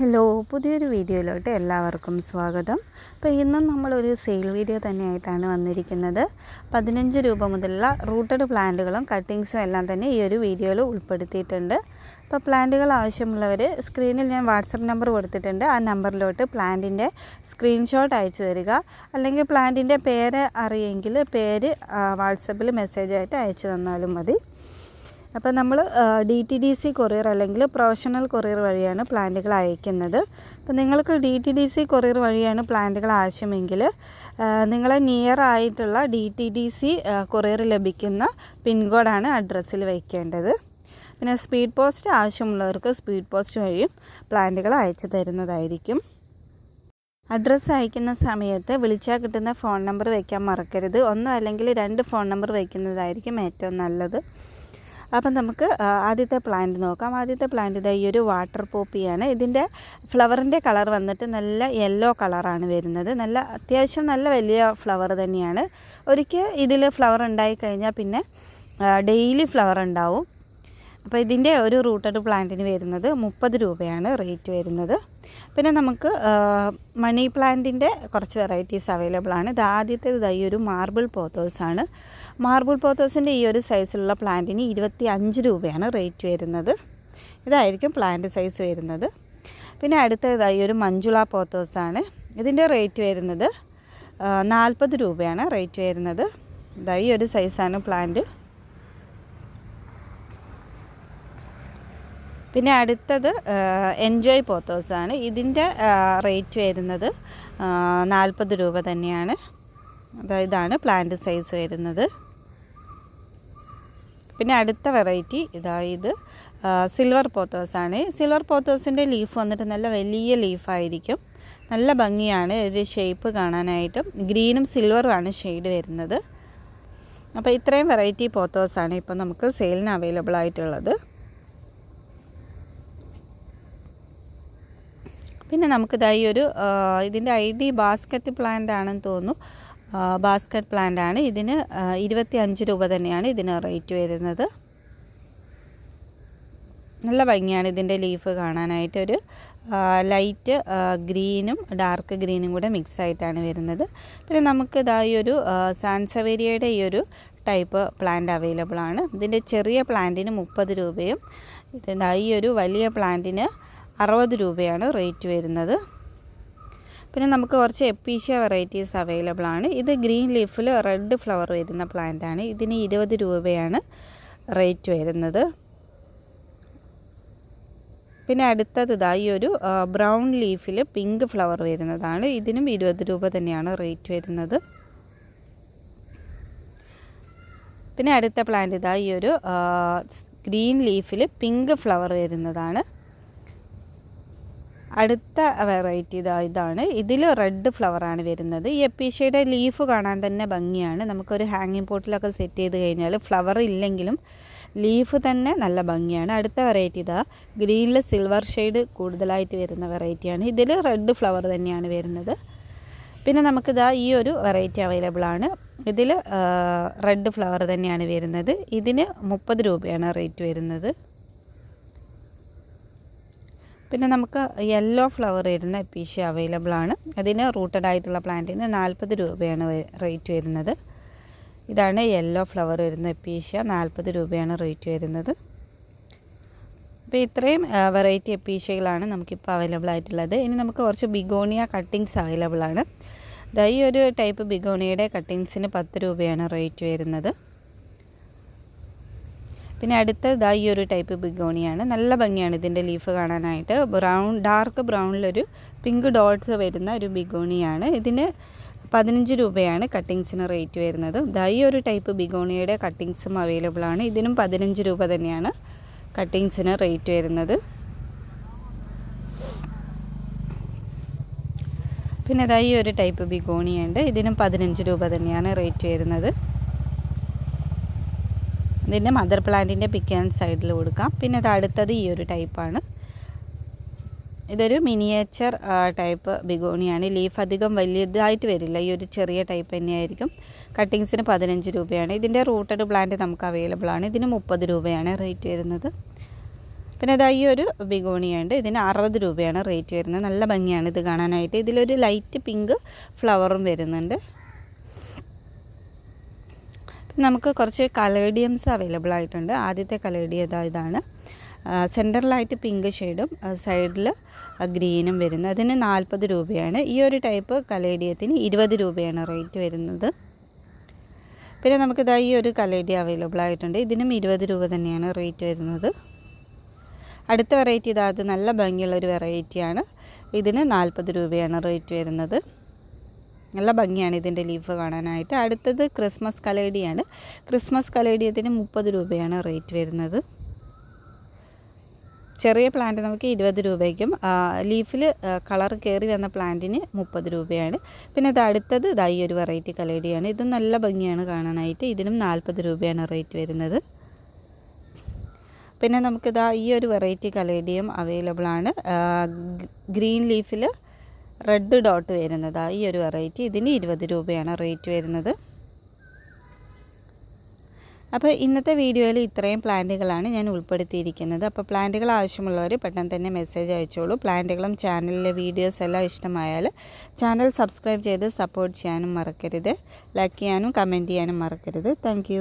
Hello പുതിയൊരു വീഡിയോയിലോട്ട് എല്ലാവർക്കും സ്വാഗതം. അപ്പോൾ ഇന്നും നമ്മളൊരു സെയിൽ വീഡിയോ തന്നെയായിട്ടാണ് വന്നിരിക്കുന്നത്. പതിനഞ്ച് രൂപ മുതലുള്ള റൂട്ടഡ് പ്ലാന്റുകളും കട്ടിങ്സും എല്ലാം തന്നെ ഈ ഒരു വീഡിയോയിൽ ഉൾപ്പെടുത്തിയിട്ടുണ്ട്. അപ്പോൾ പ്ലാന്റുകൾ ആവശ്യമുള്ളവർ സ്ക്രീനിൽ ഞാൻ വാട്സപ്പ് നമ്പർ കൊടുത്തിട്ടുണ്ട്. ആ നമ്പറിലോട്ട് പ്ലാന്റിന്റെ സ്ക്രീൻഷോട്ട് അയച്ചു തരിക. അല്ലെങ്കിൽ പ്ലാന്റിന്റെ പേര് അറിയെങ്കിൽ പേര് വാട്സപ്പിൽ മെസ്സേജായിട്ട് അയച്ചു തന്നാലും മതി. അപ്പോൾ നമ്മൾ D T D C courier അല്ലെങ്കിൽ പ്രൊഫഷണൽ കൊറിയർ വഴിയാണ് പ്ലാന്റുകൾ അയക്കുന്നത്. അപ്പോൾ നിങ്ങൾക്ക് D T D C courier വഴിയാണ് പ്ലാന്റുകൾ ആവശ്യമെങ്കിൽ നിങ്ങളെ നിയർ ആയിട്ടുള്ള D T D C courier ലഭിക്കുന്ന പിൻകോഡാണ് അഡ്രസ്സിൽ വയ്ക്കേണ്ടത് പിന്നെ സ്പീഡ് പോസ്റ്റ് ആവശ്യമുള്ളവർക്ക് സ്പീഡ് പോസ്റ്റ് വഴിയും പ്ലാന്റുകൾ അയച്ചു തരുന്നതായിരിക്കും. അഡ്രസ്സ് അയക്കുന്ന സമയത്ത് വിളിച്ചാൽ കിട്ടുന്ന ഫോൺ നമ്പർ വയ്ക്കാൻ മറക്കരുത്. ഒന്നോ അല്ലെങ്കിൽ രണ്ട് ഫോൺ നമ്പർ വയ്ക്കുന്നതായിരിക്കും ഏറ്റവും നല്ലത്. അപ്പം നമുക്ക് ആദ്യത്തെ പ്ലാന്റ് നോക്കാം. ആദ്യത്തെ പ്ലാന്റ് ഇതാ ഈ ഒരു വാട്ടർ പോപ്പിയാണ്. ഇതിന്റെ ഫ്ലവറിന്റെ കളർ വന്നിട്ട് നല്ല യെല്ലോ കളറാണ് വരുന്നത്. നല്ല അത്യാവശ്യം നല്ല വലിയ ഫ്ലവർ തന്നെയാണ്. ഒരിക്കൽ ഇതിൽ ഫ്ലവർ ഉണ്ടായി കഴിഞ്ഞാൽ പിന്നെ ഡെയിലി ഫ്ലവർ ഉണ്ടാവും. അപ്പോൾ ഇതിന്റെ ഒരു റൂട്ടഡ് പ്ലാന്റിന് വരുന്നത് മുപ്പത് രൂപയാണ് റേറ്റ് വരുന്നത്. പിന്നെ നമുക്ക് മണി പ്ലാന്റിന്റെ കുറച്ച് വെറൈറ്റീസ് അവൈലബിൾ ആണ്. ഇത് ആദ്യത്തെ ഈ ഒരു മാർബിൾ പോത്തോസാണ് മാർബിൾ പോത്തോസിന്റെ ഈ ഒരു സൈസിലുള്ള പ്ലാന്റിന് ഇരുപത്തി അഞ്ച് രൂപയാണ് റേറ്റ് വരുന്നത്. ഇതായിരിക്കും പ്ലാന്റ് സൈസ് വരുന്നത്. പിന്നെ അടുത്തതായി ഒരു മഞ്ജുള പോത്തോസാണ് ഇതിന്റെ റേറ്റ് വരുന്നത് നാൽപ്പത് രൂപയാണ് റേറ്റ് വരുന്നത്. ഇതായി ഒരു സൈസാണ് പ്ലാന്റ് പിന്നെ അടുത്തത് എൻജോയ് പോത്തോസാണ് ഇതിന്റെ റേറ്റ് വരുന്നത് നാൽപ്പത് രൂപ തന്നെയാണ്. അതായത് ഇതാണ് പ്ലാന്റ് സൈസ് വരുന്നത്. പിന്നെ അടുത്ത വെറൈറ്റി ഇതായത് സിൽവർ പോത്തോസാണ് സിൽവർ പോത്തോസിന്റെ ലീഫ് വന്നിട്ട് നല്ല വലിയ ലീഫായിരിക്കും നല്ല ഭംഗിയാണ് ഒരു ഷേപ്പ് കാണാനായിട്ടും. ഗ്രീനും സിൽവറുമാണ് ഷെയ്ഡ് വരുന്നത്. അപ്പോൾ ഇത്രയും വെറൈറ്റി പോത്തോസാണ് ഇപ്പോൾ നമുക്ക് സെയിലിന് അവൈലബിൾ ആയിട്ടുള്ളത്. പിന്നെ നമുക്കിതായി ഒരു ഇതിന്റെ ഐ ഡി ബാസ്ക്കറ്റ് പ്ലാന്റ് ആണെന്ന് തോന്നുന്നു. ബാസ്ക്കറ്റ് പ്ലാന്റ് ആണ്. ഇതിന് ഇരുപത്തി അഞ്ച് രൂപ തന്നെയാണ് ഇതിന് റേറ്റ് വരുന്നത്. നല്ല ഭംഗിയാണ് ഇതിന്റെ ലീഫ് കാണാനായിട്ട്. ഒരു ലൈറ്റ് ഗ്രീനും ഡാർക്ക് ഗ്രീനും കൂടെ മിക്സ് ആയിട്ടാണ് വരുന്നത്. പിന്നെ നമുക്ക് ഇതായി ഒരു സാൻസവേരിയയുടെ ഈ ഒരു ടൈപ്പ് പ്ലാന്റ് അവൈലബിൾ ആണ്. ഇതിന്റെ ചെറിയ പ്ലാന്റിന് മുപ്പത് രൂപയും ഇതിന്റെ ഈ ഒരു വലിയ പ്ലാന്റിന് അറുപത് രൂപയാണ് റേറ്റ് വരുന്നത്. പിന്നെ നമുക്ക് കുറച്ച് എപ്പീഷ്യ വെറൈറ്റീസ് അവൈലബിൾ ആണ്. ഇത് ഗ്രീൻ ലീഫിൽ റെഡ് ഫ്ലവർ വരുന്ന പ്ലാന്റ് ആണ്. ഇതിന് ഇരുപത് രൂപയാണ് റേറ്റ് വരുന്നത്. പിന്നെ അടുത്തത് ഇതായി ഒരു ബ്രൗൺ ലീഫിൽ പിങ്ക് ഫ്ലവർ വരുന്നതാണ്. ഇതിനും ഇരുപത് രൂപ തന്നെയാണ് റേറ്റ് വരുന്നത്. പിന്നെ അടുത്ത പ്ലാന്റ് ഇതാ ഈ ഒരു ഗ്രീൻ ലീഫിൽ പിങ്ക് ഫ്ലവർ വരുന്നതാണ്. അടുത്ത വെറൈറ്റി ഇതാ ഇതാണ്. ഇതിൽ റെഡ് ഫ്ലവറാണ് വരുന്നത്. ഈ എപ്പീഷയുടെ ലീഫ് കാണാൻ തന്നെ ഭംഗിയാണ്. നമുക്കൊരു ഹാങ്ങിങ് പോട്ടിലൊക്കെ സെറ്റ് ചെയ്ത് കഴിഞ്ഞാൽ ഫ്ലവർ ഇല്ലെങ്കിലും ലീഫ് തന്നെ നല്ല ഭംഗിയാണ്. അടുത്ത വെറൈറ്റി ഇതാ. ഗ്രീനിൽ സിൽവർ ഷെയ്ഡ് കൂടുതലായിട്ട് വരുന്ന വെറൈറ്റിയാണ് ഇതിൽ റെഡ് ഫ്ലവർ തന്നെയാണ് വരുന്നത്. പിന്നെ നമുക്കിതാ ഈ ഒരു വെറൈറ്റി അവൈലബിൾ ആണ്. ഇതിൽ റെഡ് ഫ്ലവർ തന്നെയാണ് വരുന്നത്. ഇതിന് മുപ്പത് രൂപയാണ് റേറ്റ് വരുന്നത്. പിന്നെ നമുക്ക് യെല്ലോ ഫ്ലവർ വരുന്ന എപ്പീഷ്യ അവൈലബിൾ ആണ്. അതിന് റൂട്ടഡ് ആയിട്ടുള്ള പ്ലാന്റിന് നാൽപ്പത് രൂപയാണ് റേറ്റ് വരുന്നത്. ഇതാണ് യെല്ലോ ഫ്ലവർ വരുന്ന എപ്പീഷ്യ നാൽപ്പത് രൂപയാണ് റേറ്റ് വരുന്നത്. അപ്പോൾ ഇത്രയും വെറൈറ്റി എപ്പീഷ്യകളാണ് നമുക്കിപ്പോൾ അവൈലബിൾ ആയിട്ടുള്ളത്. ഇനി നമുക്ക് കുറച്ച് ബിഗോണിയ കട്ടിങ്സ് അവൈലബിൾ ആണ്. ഈ ഒരു ടൈപ്പ് ബിഗോണിയയുടെ കട്ടിങ്സിന് പത്ത് രൂപയാണ് റേറ്റ് വരുന്നത്. പിന്നെ അടുത്ത ഇതാ ഈ ഒരു ടൈപ്പ് ബിഗോണിയാണ്. നല്ല ഭംഗിയാണ് ഇതിന്റെ ലീഫ് കാണാനായിട്ട്. ബ്രൗൺ ഡാർക്ക് ബ്രൗണിലൊരു പിങ്ക് ഡോട്ട്സ് വരുന്ന ഒരു ബിഗോണിയാണ്. ഇതിന് പതിനഞ്ച് രൂപയാണ് കട്ടിങ്സിന് റേറ്റ് വരുന്നത്. ദാ ഈ ഒരു ടൈപ്പ് ബിഗോണിയുടെ കട്ടിങ്സും അവൈലബിൾ ആണ്. ഇതിനും പതിനഞ്ച് രൂപ തന്നെയാണ് കട്ടിങ്സിന് റേറ്റ് വരുന്നത്. പിന്നെ ദാ ഈ ഒരു ടൈപ്പ് ബിഗോണിയുണ്ട്. ഇതിനും പതിനഞ്ച് രൂപ തന്നെയാണ് റേറ്റ് വരുന്നത്. ഇതിന്റെ മദർ പ്ലാന്റിന്റെ പിക്ക് ആൻഡ് സൈഡിൽ കൊടുക്കാം. പിന്നെ അത് അടുത്തത് ഈ ഒരു ടൈപ്പാണ് ഇതൊരു മിനിയേച്ചർ ടൈപ്പ് ബിഗോണിയാണ്. ലീഫ് അധികം വലിയതായിട്ട് വരില്ല. ഈ ഒരു ചെറിയ ടൈപ്പ് തന്നെയായിരിക്കും. കട്ടിങ്സിന് പതിനഞ്ച് രൂപയാണ്. ഇതിന്റെ റൂട്ടഡ് പ്ലാന്റ് നമുക്ക് അവൈലബിൾ ആണ്. ഇതിന് മുപ്പത് രൂപയാണ് റേറ്റ് വരുന്നത്. പിന്നെ ഇതാ ഈ ഒരു ബിഗോണിയ ഉണ്ട് ഇതിന് അറുപത് രൂപയാണ് റേറ്റ് വരുന്നത്. നല്ല ഭംഗിയാണ് ഇത് കാണാനായിട്ട്. ഇതിലൊരു ലൈറ്റ് പിങ്ക് ഫ്ലവറും വരുന്നുണ്ട്. നമുക്ക് കുറച്ച് കലേഡിയംസ് അവൈലബിൾ ആയിട്ടുണ്ട്. ആദ്യത്തെ കലേഡിയ ഇതാ ഇതാണ്. സെന്ററിലായിട്ട് പിങ്ക് ഷെയ്ഡും സൈഡിൽ ഗ്രീനും വരുന്നത്. അതിന് നാൽപ്പത് രൂപയാണ്. ഈ ഒരു ടൈപ്പ് കലേഡിയത്തിന് ഇരുപത് രൂപയാണ് റേറ്റ് വരുന്നത്. പിന്നെ നമുക്കിതാ ഈ ഒരു കലേഡിയ അവൈലബിൾ ആയിട്ടുണ്ട്. ഇതിനും ഇരുപത് രൂപ തന്നെയാണ് റേറ്റ് വരുന്നത്. അടുത്ത വെറൈറ്റി ഇതാ അത് നല്ല ഭംഗിയുള്ളൊരു വെറൈറ്റിയാണ്. ഇതിന് നാൽപ്പത് രൂപയാണ് റേറ്റ് വരുന്നത്. നല്ല ഭംഗിയാണ് ഇതിന്റെ ലീഫ് കാണാനായിട്ട്. അടുത്തത് ക്രിസ്മസ് കലേഡിയാണ് ക്രിസ്മസ് കലേഡിയത്തിന് മുപ്പത് രൂപയാണ് റേറ്റ് വരുന്നത്. ചെറിയ പ്ലാന്റ് നമുക്ക് ഇരുപത് രൂപയ്ക്കും ലീഫിൽ കളർ കയറി വന്ന പ്ലാന്റിന് മുപ്പത് രൂപയാണ്. പിന്നെ ഇത് അടുത്തത് ഇതായി ഒരു വെറൈറ്റി കലേഡിയാണ് ഇത് നല്ല ഭംഗിയാണ് കാണാനായിട്ട്. ഇതിനും നാൽപ്പത് രൂപയാണ് റേറ്റ് വരുന്നത്. പിന്നെ നമുക്കിതാ ഈ ഒരു വെറൈറ്റി കലേഡിയം അവൈലബിളാണ്. ഗ്രീൻ ലീഫിൽ റെഡ് ഡോട്ട് വരുന്നത് ഈ ഒരു വെറൈറ്റി ഇതിന് ഇരുപത് രൂപയാണ് റേറ്റ് വരുന്നത്. അപ്പോൾ ഇന്നത്തെ വീഡിയോയിൽ ഇത്രയും പ്ലാന്റുകളാണ് ഞാൻ ഉൾപ്പെടുത്തിയിരിക്കുന്നത്. അപ്പോൾ പ്ലാന്റുകൾ ആവശ്യമുള്ളവർ പെട്ടെന്ന് തന്നെ മെസ്സേജ് അയച്ചോളൂ. പ്ലാന്റുകളും ചാനലിലെ വീഡിയോസ് എല്ലാം ഇഷ്ടമായാൽ ചാനൽ സബ്സ്ക്രൈബ് ചെയ്ത് സപ്പോർട്ട് ചെയ്യാനും മറക്കരുത്. ലൈക്ക് ചെയ്യാനും കമന്റ് ചെയ്യാനും മറക്കരുത്. താങ്ക്